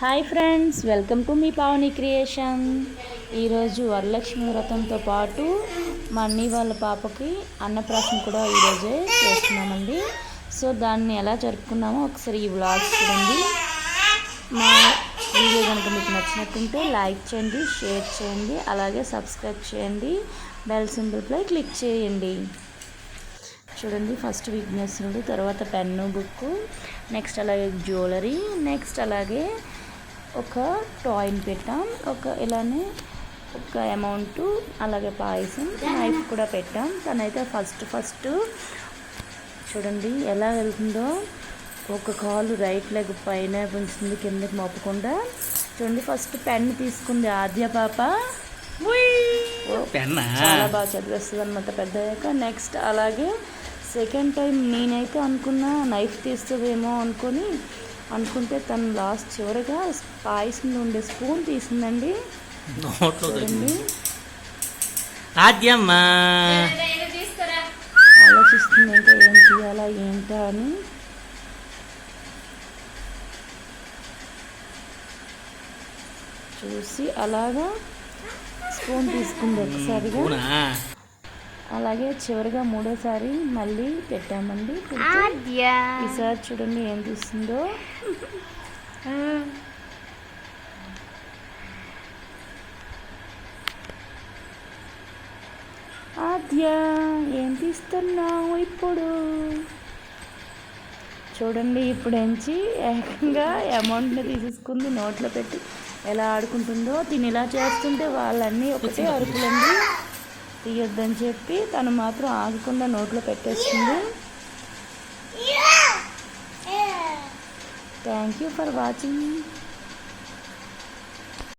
Hi friends welcome to మీ Pavani creation. ఈరోజు వరలక్ష్మి వ్రతంతో పాటు మా అన్ని వాళ్ళ పాపకి అన్నప్రాసం కూడా ఈరోజే చేస్తున్నామండి. సో దాన్ని ఎలా జరుపుకున్నామో ఒకసారి ఈ వ్లాగ్స్ చూడండి. మా వీడియో కనుక మీకు నచ్చినట్టుంటే లైక్ చేయండి షేర్ చేయండి అలాగే సబ్స్క్రైబ్ చేయండి బెల్ సింబల్పై క్లిక్ చేయండి. చూడండి ఫస్ట్ విఘ్నేశ్వరుడు తర్వాత పెన్ను బుక్ నెక్స్ట్ అలాగే జ్యువెలరీ నెక్స్ట్ అలాగే ఒక టాయ్ని పెట్టాం. ఒక ఇలానే ఒక అమౌంట్ అలాగే పాయసం నైఫ్ కూడా పెట్టాం. తనైతే ఫస్ట్ ఫస్ట్ చూడండి ఎలా వెళ్తుందో. ఒక కాలు రైట్ లెగ్ పైన ఉంచుతుంది కిందకి మోపకుండా. చూడండి ఫస్ట్ పెన్ తీసుకుంది ఆద్య పాప. చాలా బాగా చదివేస్తుంది అనమాట పెద్దయ్యాక. నెక్స్ట్ అలాగే సెకండ్ టైం నేనైతే అనుకున్నా నైఫ్ తీస్తుందేమో అనుకొని అనుకుంటే తను లాస్ట్ చివరిగా పాయసంలో ఉండే స్పూన్ తీసిందండి. ఆలోచిస్తుంది ఇంకా ఏం తీయాలా ఏంటా అని. చూసి అలాగా స్పూన్ తీసుకుంది ఒకసారిగా. అలాగే చివరిగా మూడోసారి మళ్ళీ పెట్టామండి. ఈసారి చూడండి ఏం తీస్తుందో. ఆద్య ఏం తీస్తున్నావు ఇప్పుడు? చూడండి ఇప్పుడు ఎంచి ఏకంగా అమౌంట్ని తీసేసుకుంది నోట్లో పెట్టి ఎలా ఆడుకుంటుందో తిని ఇలా చేస్తుంటే వాళ్ళన్నీ ఒకటే అరుపులండి. తీయొద్దని చెప్పి తను మాత్రం ఆగకుండా నోట్లో పెట్టేస్తుంది థ్యాంక్ యూ ఫర్ వాచింగ్